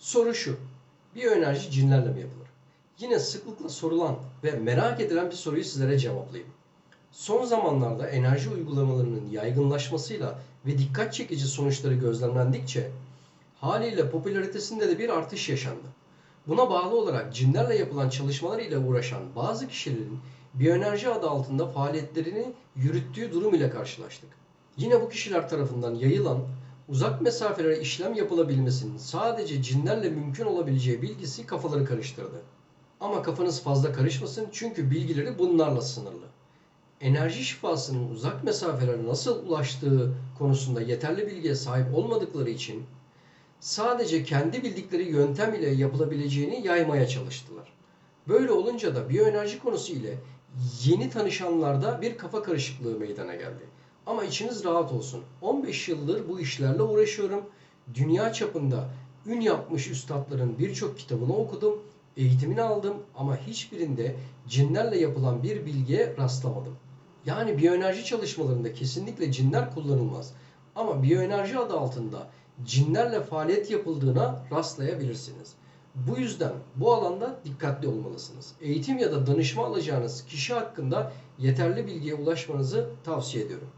Soru şu. Biyoenerji cinlerle mi yapılır? Yine sıklıkla sorulan ve merak edilen bir soruyu sizlere cevaplayayım. Son zamanlarda enerji uygulamalarının yaygınlaşmasıyla ve dikkat çekici sonuçları gözlemlendikçe haliyle popülaritesinde de bir artış yaşandı. Buna bağlı olarak cinlerle yapılan çalışmalar ile uğraşan bazı kişilerin biyoenerji adı altında faaliyetlerini yürüttüğü durum ile karşılaştık. Yine bu kişiler tarafından yayılan uzak mesafelere işlem yapılabilmesinin sadece cinlerle mümkün olabileceği bilgisi kafaları karıştırdı. Ama kafanız fazla karışmasın çünkü bilgileri bunlarla sınırlı. Enerji şifasının uzak mesafelere nasıl ulaştığı konusunda yeterli bilgiye sahip olmadıkları için sadece kendi bildikleri yöntem ile yapılabileceğini yaymaya çalıştılar. Böyle olunca da biyoenerji konusu ile yeni tanışanlarda bir kafa karışıklığı meydana geldi. Ama içiniz rahat olsun. 15 yıldır bu işlerle uğraşıyorum. Dünya çapında ün yapmış üstadların birçok kitabını okudum, eğitimini aldım ama hiçbirinde cinlerle yapılan bir bilgiye rastlamadım. Yani biyoenerji çalışmalarında kesinlikle cinler kullanılmaz. Ama biyoenerji adı altında cinlerle faaliyet yapıldığına rastlayabilirsiniz. Bu yüzden bu alanda dikkatli olmalısınız. Eğitim ya da danışma alacağınız kişi hakkında yeterli bilgiye ulaşmanızı tavsiye ediyorum.